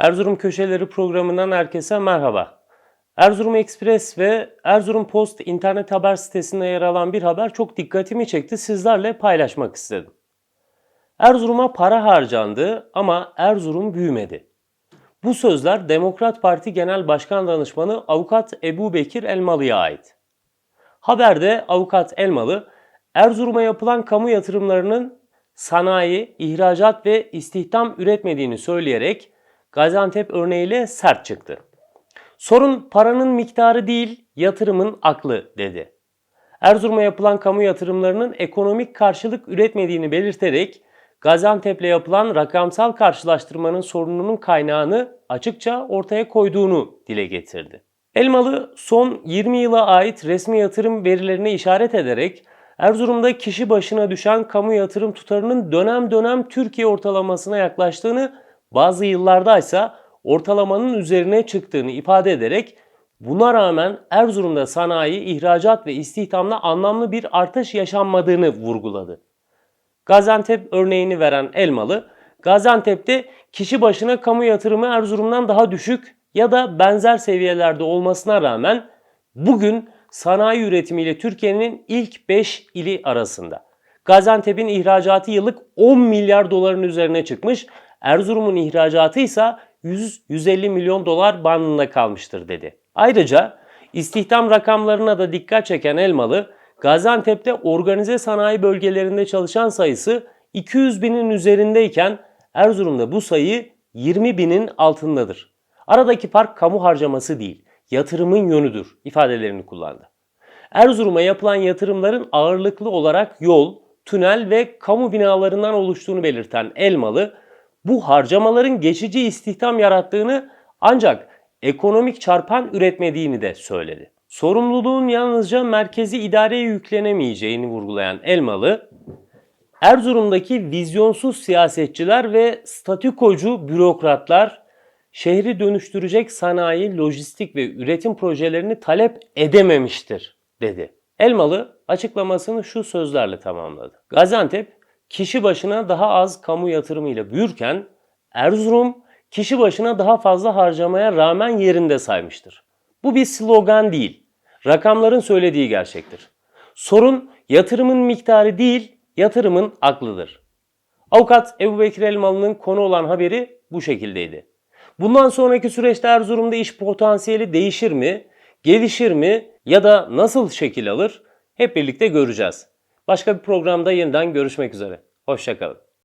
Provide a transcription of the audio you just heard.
Erzurum Köşeleri programından herkese merhaba. Erzurum Express ve Erzurum Post internet haber sitesinde yer alan bir haber çok dikkatimi çekti. Sizlerle paylaşmak istedim. Erzurum'a para harcandı ama Erzurum büyümedi. Bu sözler Demokrat Parti Genel Başkan Danışmanı Avukat Ebu Bekir Elmalı'ya ait. Haberde Avukat Elmalı, Erzurum'a yapılan kamu yatırımlarının sanayi, ihracat ve istihdam üretmediğini söyleyerek Gaziantep örneğiyle sert çıktı. Sorun paranın miktarı değil, yatırımın aklı dedi. Erzurum'a yapılan kamu yatırımlarının ekonomik karşılık üretmediğini belirterek Gaziantep'le yapılan rakamsal karşılaştırmanın sorununun kaynağını açıkça ortaya koyduğunu dile getirdi. Elmalı son 20 yıla ait resmi yatırım verilerine işaret ederek Erzurum'da kişi başına düşen kamu yatırım tutarının dönem dönem Türkiye ortalamasına yaklaştığını, bazı yıllarda ise ortalamanın üzerine çıktığını ifade ederek buna rağmen Erzurum'da sanayi, ihracat ve istihdamda anlamlı bir artış yaşanmadığını vurguladı. Gaziantep örneğini veren Elmalı, Gaziantep'te kişi başına kamu yatırımı Erzurum'dan daha düşük ya da benzer seviyelerde olmasına rağmen bugün sanayi üretimiyle Türkiye'nin ilk 5 ili arasında. Gaziantep'in ihracatı yıllık 10 milyar doların üzerine çıkmış, Erzurum'un ihracatı ise 100-150 milyon dolar bandında kalmıştır dedi. Ayrıca istihdam rakamlarına da dikkat çeken Elmalı, Gaziantep'te organize sanayi bölgelerinde çalışan sayısı 200 binin üzerindeyken Erzurum'da bu sayı 20 binin altındadır. Aradaki fark kamu harcaması değil, yatırımın yönüdür ifadelerini kullandı. Erzurum'a yapılan yatırımların ağırlıklı olarak yol, tünel ve kamu binalarından oluştuğunu belirten Elmalı, bu harcamaların geçici istihdam yarattığını ancak ekonomik çarpan üretmediğini de söyledi. Sorumluluğun yalnızca merkezi idareye yüklenemeyeceğini vurgulayan Elmalı, Erzurum'daki vizyonsuz siyasetçiler ve statükocu bürokratlar şehri dönüştürecek sanayi, lojistik ve üretim projelerini talep edememiştir dedi. Elmalı açıklamasını şu sözlerle tamamladı. Gaziantep kişi başına daha az kamu yatırımıyla büyürken Erzurum kişi başına daha fazla harcamaya rağmen yerinde saymıştır. Bu bir slogan değil. Rakamların söylediği gerçektir. Sorun yatırımın miktarı değil, yatırımın aklıdır. Avukat Ebu Bekir Elmalı'nın konu olan haberi bu şekildeydi. Bundan sonraki süreçte Erzurum'da iş potansiyeli değişir mi, gelişir mi ya da nasıl şekil alır hep birlikte göreceğiz. Başka bir programda yeniden görüşmek üzere. Hoşçakalın.